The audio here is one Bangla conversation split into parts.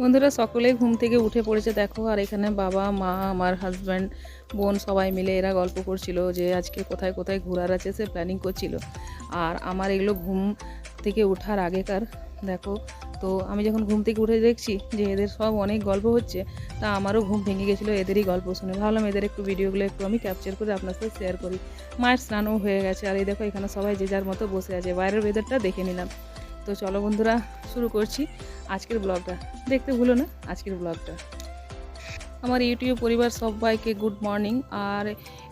বন্ধুরা সকলেই ঘুম থেকে উঠে পড়েছে, দেখো। আর এখানে বাবা, মা, আমার হাজব্যান্ড বোন সবাই মিলে এরা গল্প করছিল যে আজকে কোথায় কোথায় ঘোরার আছে, সে প্ল্যানিং করছিল। আর আমার এগুলো ঘুম থেকে ওঠার আগেকার, দেখো। তো আমি যখন ঘুম থেকে উঠে দেখছি যে এদের সব অনেক গল্প হচ্ছে, তা আমারও ঘুম ভেঙে গেছিল, এদেরই গল্প শুনে। ভাবলাম এদের একটু ভিডিওগুলো একটু আমি ক্যাপচার করে আপনার সাথে শেয়ার করি। মায়ের স্নানও হয়ে গেছে, আর এই দেখো এখানে সবাই যে যার মতো বসে আছে, বাইরের ওয়েদারটা দেখে নিলাম। তো চলো বন্ধুরা, শুরু করছি আজকের ব্লগটা দেখতে ভুলো না আজকের ব্লগটা আমার ইউটিউব পরিবার সবাইকে গুড মর্নিং আর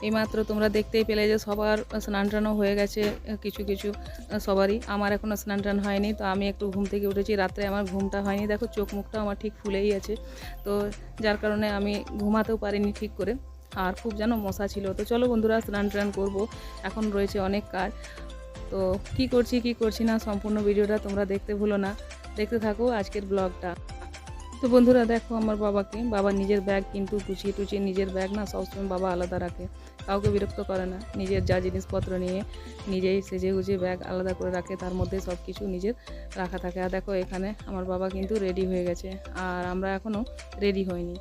এইমাত্র তোমরা দেখতেই পেলে যে সবার স্নান টানও হয়ে গেছে, কিছু কিছু, সবারই। আমার এখনও স্নান টান হয়নি, তো আমি একটু ঘুম থেকে উঠেছি। রাত্রে আমার ঘুমটা হয়নি। দেখো, চোখ মুখটা আমার ঠিক ফুলেই আছে। তো যার কারণে আমি ঘুমাতেও পারিনি ঠিক করে। আর খুব যেন মশা ছিল। তো চলো বন্ধুরা, স্নান টান করব। এখন রয়েছে অনেক কাজ। তো কি করছি কি করছি না সম্পূর্ণ ভিডিওটা তোমরা দেখতে ভুলো না। দেখতে থাকো আজকের ব্লগটা। তো বন্ধুরা দেখো আমার বাবাকে, বাবা নিজের ব্যাগ কিন্তু গুছিয়ে টুচিয়ে নিজের ব্যাগ না সবসময় বাবা আলাদা রাখে। কাউকে বিরক্ত করে না, নিজের যা জিনিসপত্র নিয়ে নিজেই সেজে গুছিয়ে ব্যাগ আলাদা করে রাখে, তার মধ্যে সব কিছু নিজের রাখা থাকে। আর দেখো এখানে আমার বাবা কিন্তু রেডি হয়ে গেছে, আর আমরা এখনও রেডি হইনি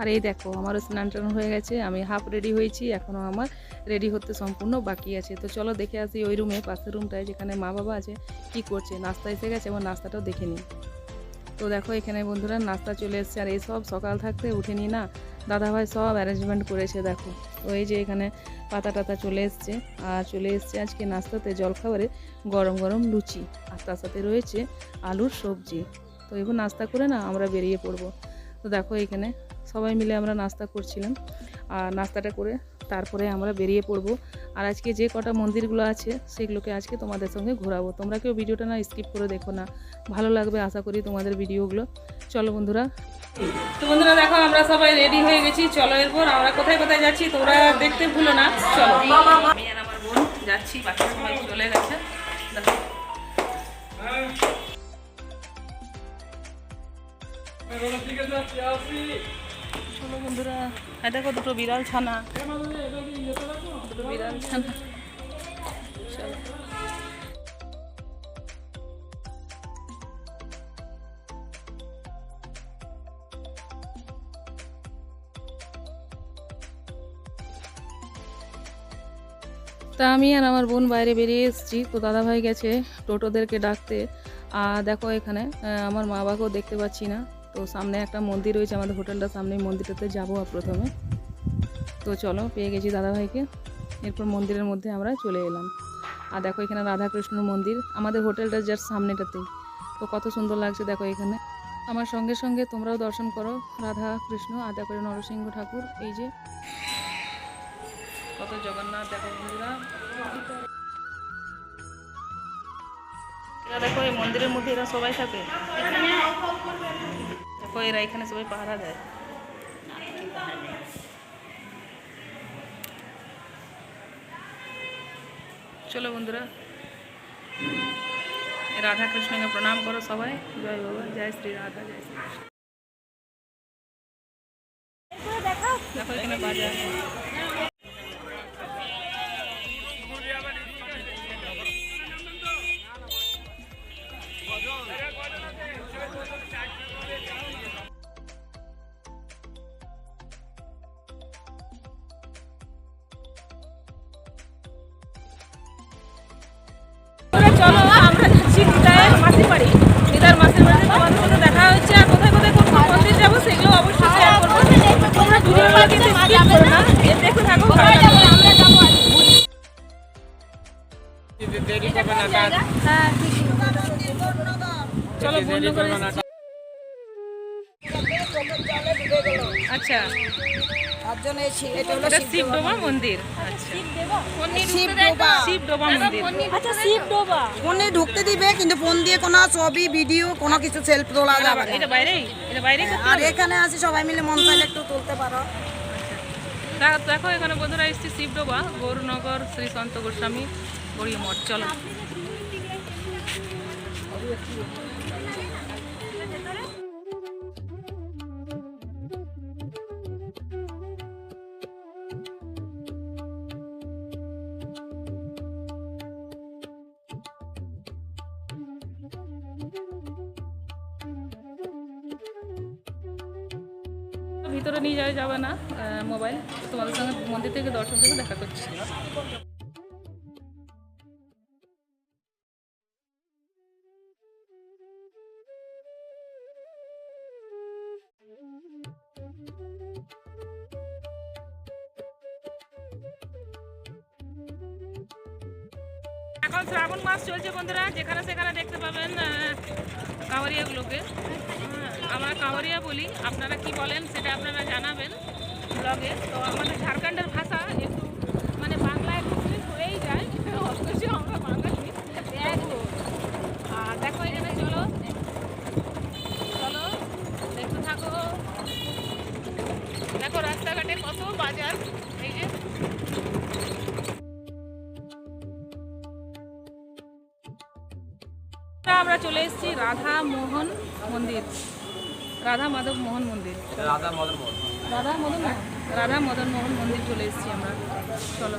আর এই দেখো, আমারও স্নান টান হয়ে গেছে, আমি হাফ রেডি হয়েছি এখনও আমার রেডি হতে সম্পূর্ণ বাকি আছে। তো চলো দেখে আসি ওই রুমে পাশের রুমটায় যেখানে মা বাবা আছে, কি করছে। নাস্তা এসে গেছে এবং নাস্তাটাও দেখে নিই। তো দেখো এখানে বন্ধুরা নাস্তা চলে এসছে। আর এই সব সকাল থাকতে উঠেনি না। দাদাভাই সব অ্যারেঞ্জমেন্ট করেছে, দেখো। তো এই যে এখানে পাতা টাতা চলে এসছে। আর চলে এসছে আজকে নাস্তাতে জলখাবারে গরম গরম লুচি। আর তার সাথে রয়েছে আলুর সবজি। তো এবার নাস্তা করে না আমরা বেরিয়ে পড়ব। তো দেখো এখানে সবাই মিলে আমরা নাস্তা করছিলাম। আর নাস্তাটা করে তারপরে আমরা বেরিয়ে পড়ব। আর আজকে যে কটা মন্দিরগুলো আছে, সেগুলোকে আজকে তোমাদের সঙ্গে ঘোরাবো। তোমরা কেউ ভিডিওটা না স্কিপ করে দেখো না। ভালো লাগবে, আশা করি তোমাদের ভিডিওগুলো। চলো বন্ধুরা। তো বন্ধুরা, দেখো, আমরা সবাই রেডি হয়ে গেছি। চলো এরপর আমরা কোথায় কোথায় যাচ্ছি তোমরা দেখতে ভুলো না। চলো। আমি আর আমার বোন যাচ্ছি চলে গেছে। চলো বন্ধুরা দেখো দুটো বিড়াল ছানা। দুটো বিড়াল ছানা। তা আমি আর আমার বোন বাইরে বেরিয়ে এসেছি, তো দাদাভাই গেছে টোটোদেরকে ডাকতে। আর দেখো এখানে আমার মা বাবাকেও দেখতে পাচ্ছি না। তো সামনে একটা মন্দির রয়েছে, আমাদের হোটেলটার সামনে মন্দিরটাতে যাব প্রথমে। তো চলো, পেয়ে গেছি দাদাভাইকে। এরপর মন্দিরের মধ্যে আমরা চলে এলাম। আর দেখো এখানে রাধাকৃষ্ণ মন্দির, আমাদের হোটেলটার যার সামনেটাতেই তো কত সুন্দর লাগছে দেখো এখানে। আমার সঙ্গে সঙ্গে তোমরাও দর্শন করো রাধা কৃষ্ণ আর দেখো নরসিংহ ঠাকুর, এই যে। কত জগন্নাথ, দেখো বন্ধুরা দেখো, এই মন্দিরের মধ্যে এরা সবাই থাকে। দেখো, এরা এখানে সবাই পাহারা দেয়। চলো বন্ধুরা। রাধা কৃষ্ণকে প্রণাম করো সবাই। জয় বাবা, জয় শ্রী রাধা, জয় শ্রী। দেখো, এখানে বাজার। আচ্ছা। শিবডোবা মন্দির। আচ্ছা আচ্ছা ফোনে ঢুকতে দিবে কিন্তু ফোন দিয়ে কোনো ছবি ভিডিও কোনো কিছু সেলফ তোলা যাবে আর এখানে আসি সবাই মিলে মন চাইলে একটু তুলতে পারো। দেখো এখানে বন্ধুরা এসছি শিবডোবা গৌরনগর শ্রী সন্ত গোস্বামী গড়িয়ে মঠ চলো। ভিতরে নিয়ে যাওয়া যাবে না মোবাইল। তোমাদের সঙ্গে মন্দির থেকে দর্শন থেকে দেখা করছি। এখন শ্রাবণ মাস চলছে বন্ধুরা যেখানে সেখানে দেখতে পাবেন কাঁওয়ারিয়াগুলোকে হ্যাঁ, আমরা কাঁওয়ারিয়া বলি আপনারা কি বলেন সেটা আপনারা জানাবেন ব্লগে তো আমাদের ঝাড়খণ্ডের ভাষা একটু মানে বাংলা একটু হয়েই যায় অথচ আমরা বাঙালি। আর দেখো এখানে চলো চলো দেখতে থাকো। দেখো রাস্তাঘাটে কত বাজার। আমরা চলে এসেছি রাধা মোহন মন্দির। রাধা মাধব মোহন মন্দির। রাধা মদন মোহন রাধা মদন রাধা মদন মোহন মন্দির চলে এসেছি আমরা। চলো।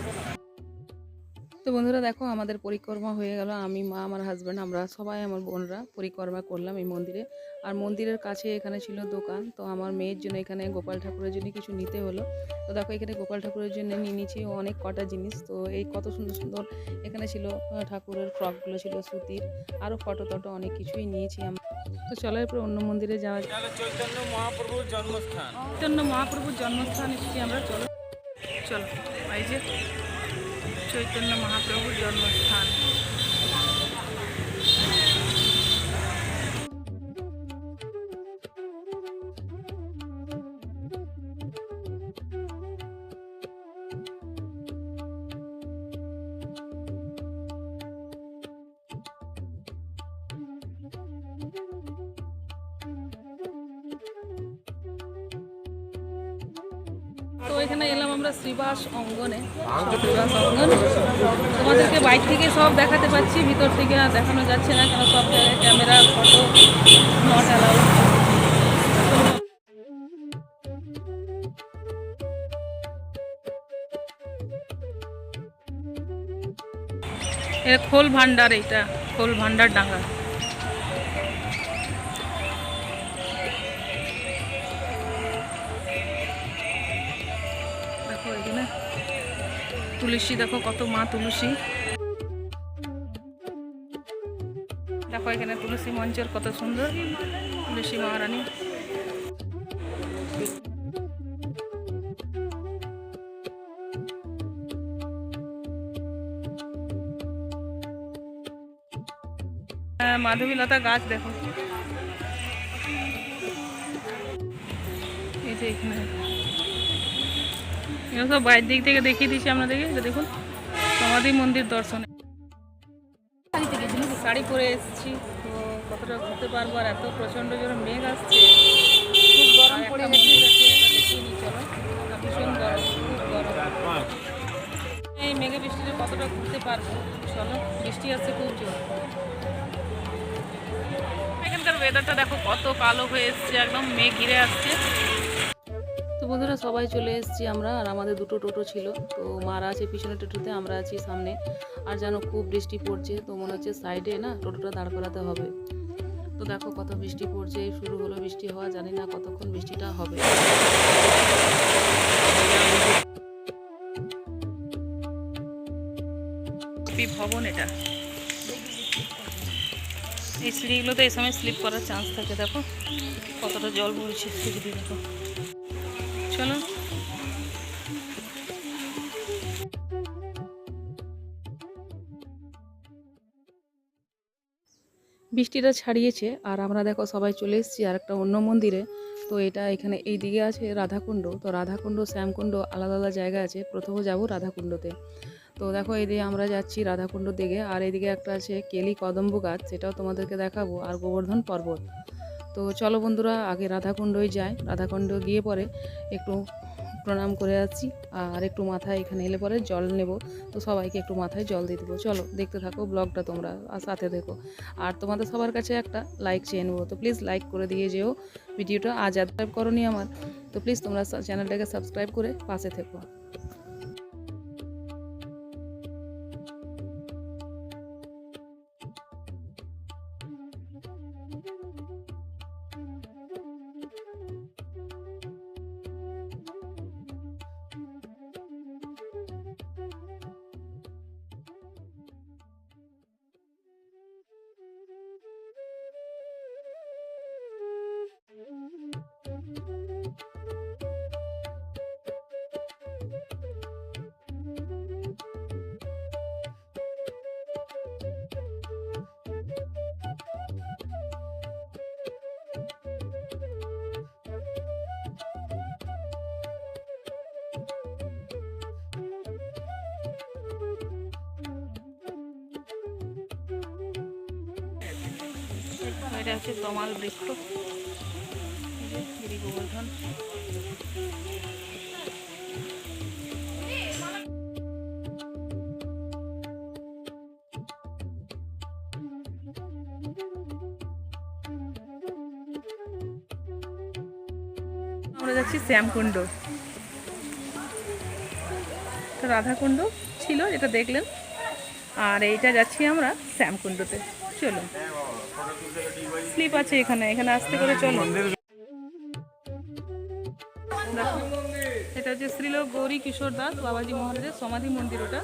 তো বন্ধুরা দেখো আমাদের পরিক্রমা হয়ে গেল। আমি মা আমার হাজব্যান্ড আমরা সবাই আমার বোনরা পরিক্রমা করলাম এই মন্দিরে। আর মন্দিরের কাছে এখানে ছিল দোকান তো আমার মেয়ের জন্য এখানে গোপাল ঠাকুরের জন্য কিছু নিতে হলো। তো দেখো এখানে গোপাল ঠাকুরের জন্য নিয়ে নিয়েছি অনেক কটা জিনিস। তো এই কত সুন্দর সুন্দর এখানে ছিল ঠাকুরের ফ্রকগুলো ছিল সুতির আরও ফটো টটো অনেক কিছুই নিয়েছি আমরা তো চলো এরপর অন্য মন্দিরে যাওয়া। চৈতন্য মহাপ্রভুর জন্মস্থান। চৈতন্য মহাপ্রভুর জন্মস্থান এসেছি আমরা চলো। চলো এই যে চৈতন্য মহাপ্রভুর জন্মস্থান তো এখানে এলাম আমরা শ্রীবাস অঙ্গনে। শ্রীবাস অঙ্গন। তোমাদেরকে বাইক থেকে সব দেখাতে পাচ্ছি ভিতর থেকে আর দেখানো যাচ্ছে না কেন সব জায়গায় ক্যামেরা ফটো নট অ্যালাউড খোল ভান্ডার এটা খোল ভান্ডার ডাঙ্গা। তুলসী দেখো কত মা তুলসী। দেখো এখানে তুলসী মঞ্চের কত সুন্দর তুলসী মহারানী। আহ, মাধবীলতা গাছ দেখো। এই যে এখানে। এগুলো সব বাইরের দিক থেকে দেখিয়ে দিচ্ছি আপনাদেরকে এটা দেখুন। সমাধি মন্দির দর্শনে। শাড়ি পরে এসেছি তো কতটা ঘুরতে পারব আর এত প্রচণ্ড জোরে মেঘ আসছে। খুব গরম পড়ে গেছে দেখিয়ে নিই চলো। ভীষণ গরম খুব গরম। এই মেঘে বৃষ্টিতে কতটা ঘুরতে পারব চলো। বৃষ্টি আসছে খুব জোর। এখানকার ওয়েদারটা দেখো কত কালো হয়ে এসছে একদম মেঘ ঘিরে আসছে। বন্ধুরা সবাই চলে এসেছি আমরা, আর আমাদের দুটো টোটো ছিল। তো মারা আছে পিছনে টোটোতে, আমরা আছি সামনে। আর যেন খুব বৃষ্টি পড়ছে, তো মনে হচ্ছে সাইডে না টোটোটা দাঁড় করাতে হবে। তো দেখো কত বৃষ্টি পড়ছে, শুরু হলো বৃষ্টি হওয়া, জানি না কতক্ষণ বৃষ্টিটা হবে। ভবন এটা। এই সিঁড়িগুলোতে এই সময় স্লিপ করার চান্স থাকে, দেখো। কতটা জল বইছে দেখো। চলো। বৃষ্টিটা ছাড়িয়েছে, আর আমরা দেখো সবাই চলে এসেছি আর একটা অন্য মন্দিরে। তো এটা এখানে এই দিকে আছে রাধাকুণ্ড। তো রাধাকুণ্ড, শ্যামকুণ্ড আলাদা আলাদা জায়গা আছে। প্রথমে যাব রাধাকুণ্ডতে। তো দেখো এদিকে আমরা যাচ্ছি রাধাকুণ্ড দিকে, আর এদিকে একটা আছে কেলি কদম্ব গাছ সেটাও তোমাদেরকে দেখাবো। আর গোবর্ধন পর্বত। তো চলো বন্ধুরা, আগে রাধাকুণ্ডই যাই রাধাকুণ্ড গিয়ে পরে একটু প্রণাম করে আসছি, আর একটু মাথায় এখানে এলে পরে জল নেব। তো সবাইকে একটু মাথায় জল দিয়ে দেবো। চলো দেখতে থাকো ব্লগটা তোমরা, আর সাথে দেখো। আর তোমাদের সবার কাছে একটা লাইক চেয়ে নেব। তো প্লিজ লাইক করে দিয়ে যেও ভিডিওটা। আজ সাবস্ক্রাইব করনি আমার, তো প্লিজ তোমরা চ্যানেলটাকে সাবস্ক্রাইব করে পাশে থেকো। এটা হচ্ছে তমাল বৃক্ষ। গোবর্ধন আমরা যাচ্ছি শ্যামকুণ্ড। রাধাকুণ্ড ছিল, যেটা দেখলেন। আর এইটা যাচ্ছি আমরা শ্যামকুণ্ডতে। চলুন। স্লিপ আছে এখানে এখানে আসতে করে চলো। এটা হচ্ছে শ্রীলোক গৌরী কিশোর দাস বাবাজি মহারাজের সমাধি মন্দির ওটা।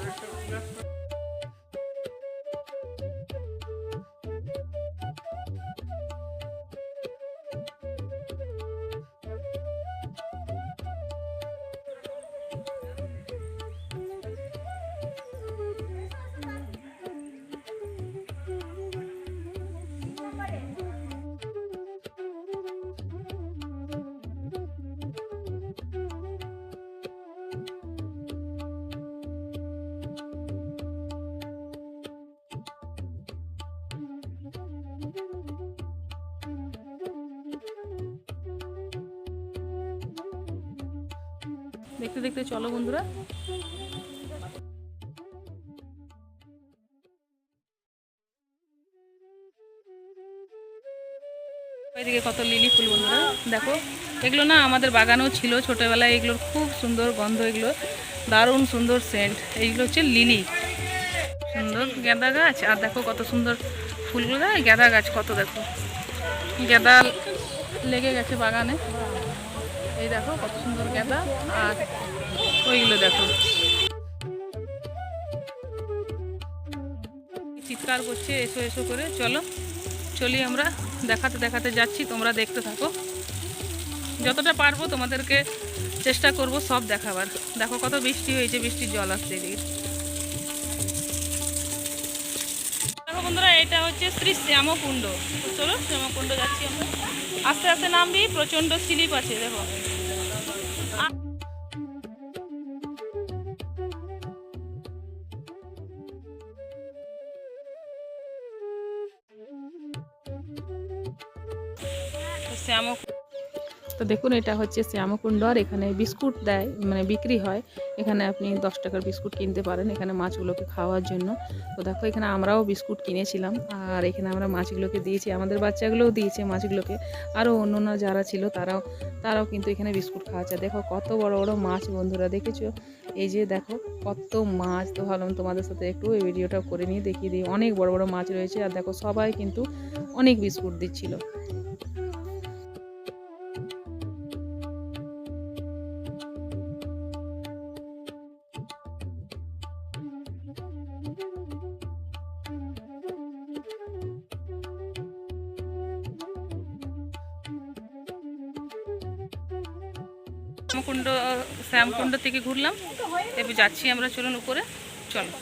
দেখতে দেখতে চলো বন্ধুরা। এদিকে কত লিলি ফুল বন্ধুরা। দেখো, এগুলো না আমাদের বাগানেও ছিল ছোটবেলায়। এগুলোর খুব সুন্দর গন্ধ এগুলো দারুণ সুন্দর সেন্ট এইগুলো হচ্ছে লিলি। সুন্দর গাঁদা গাছ। আর দেখো কত সুন্দর ফুলগুলো গাঁদা গাছ কত দেখো। গেঁদা লেগে গেছে বাগানে। দেখো কত সুন্দর গাঁদা, আর ওইগুলো দেখো। চিৎকার করছে, এসো এসো করে। চলো, চলি আমরা। দেখাতে দেখাতে যাচ্ছি, তোমরা দেখতে থাকো। যতটা পারব তোমাদেরকে চেষ্টা করব সব দেখাবার। দেখো কত বৃষ্টি হয়েছে বৃষ্টির জল আসছে এদিকে। দেখো বন্ধুরা, এটা হচ্ছে শ্রী শ্যামকুণ্ড। চলো, শ্যামকুণ্ড যাচ্ছি আমরা। আস্তে আস্তে নামবি, প্রচণ্ড স্লিপ আছে, দেখো। শ্যাম তো দেখুন, এটা হচ্ছে শ্যামকুণ্ড আর এখানে বিস্কুট দেয় মানে বিক্রি হয়। এখানে আপনি দশ টাকার বিস্কুট কিনতে পারেন এখানে মাছগুলোকে খাওয়ার জন্য। তো দেখো, এখানে আমরাও বিস্কুট কিনেছিলাম। আর এখানে আমরা মাছগুলোকে দিয়েছি, আমাদের বাচ্চাগুলোও দিয়েছে মাছগুলোকে। আরও অন্য যারা ছিল, তারাও তারাও কিন্তু এখানে বিস্কুট খাওয়াচ্ছে। দেখো, কত বড় বড় মাছ বন্ধুরা, দেখেছ? এই যে দেখো, কত মাছ। তো ভাবলাম তোমাদের সাথে একটু এই ভিডিওটা করে নিয়ে দেখিয়ে দিই। অনেক বড় বড় মাছ রয়েছে। আর দেখো, সবাই কিন্তু অনেক বিস্কুট দিচ্ছিল। শ্যামকুণ্ড থেকে ঘুরলাম। এবার যাচ্ছি আমরা, চলুন উপরে। চলো।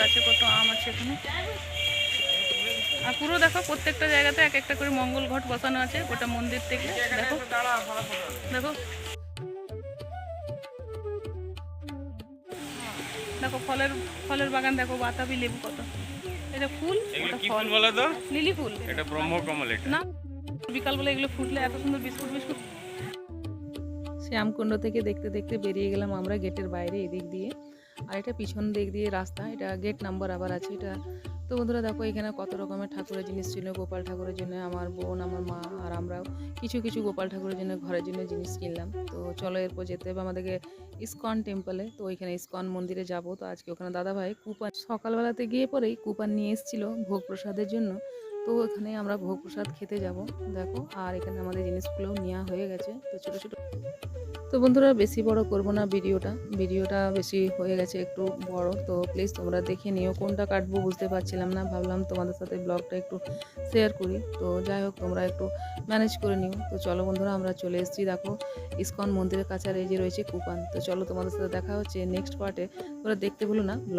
গাছে কত আম আছে এখানে। আর পুরো দেখো, প্রত্যেকটা জায়গাতে এক একটা করে মঙ্গল ঘট বসানো আছে, গোটা মন্দির থেকে দেখো। দেখো। ফলের ফলের বাগান দেখো বাতাবি লেবু কত। এটা ফুল এটা ফল। ফুল বলো তো? লিলি ফুল। এটা ব্রহ্মকমল এটা। না বিকালবেলা এগুলো ফুটলে এত সুন্দর বিস্কুট বিস্কুট। শ্যামকুণ্ড থেকে দেখতে দেখতে বেরিয়ে গেলাম আমরা গেটের বাইরে এদিক দিয়ে। আর এটা পিছন দিক দিয়ে রাস্তা এটা গেট নাম্বার আবার আছে এটা তো বন্ধুরা দেখো, এখানে কত রকমের ঠাকুরের জিনিস ছিল। গোপাল ঠাকুরের জন্য আমার বোন, আমার মা আর আমরাও কিছু কিছু গোপাল ঠাকুরের জন্য ঘরের জন্য জিনিস কিনলাম। তো চলো এরপর যেতে হবে আমাদেরকে ইসকন টেম্পলে তো ওইখানে ইসকন মন্দিরে যাব। তো আজকে ওখানে দাদাভাই কুপান, সকালবেলাতে গিয়ে পরেই কুপান নিয়ে এসেছিল ভোগ প্রসাদের জন্য। তো এখানে আমরা ভোগ প্রসাদ খেতে যাব, দেখো। আর এখানে আমাদের জিনিসগুলোও নেওয়া হয়ে গেছে, তো ছোটো ছোটো। তো বন্ধুরা, বেশি বড় করব না ভিডিওটা। ভিডিওটা বেশি হয়ে গেছে একটু বড়, তো প্লিজ তোমরা দেখে নিও কোনটা কাটবো, বুঝতে পারছিলাম না। ভাবলাম তোমাদের সাথে ব্লগটা একটু শেয়ার করি। তো যাই হোক, তোমরা একটু ম্যানেজ করে নিও। তো চলো বন্ধুরা, আমরা চলে এসেছি, দেখো, ইসকন মন্দিরের কাছে আর এই যে রয়েছে কুপান। তো চলো তোমাদের সাথে দেখা হচ্ছে নেক্সট পার্টে তোমরা দেখতে ভুলো না ব্লগ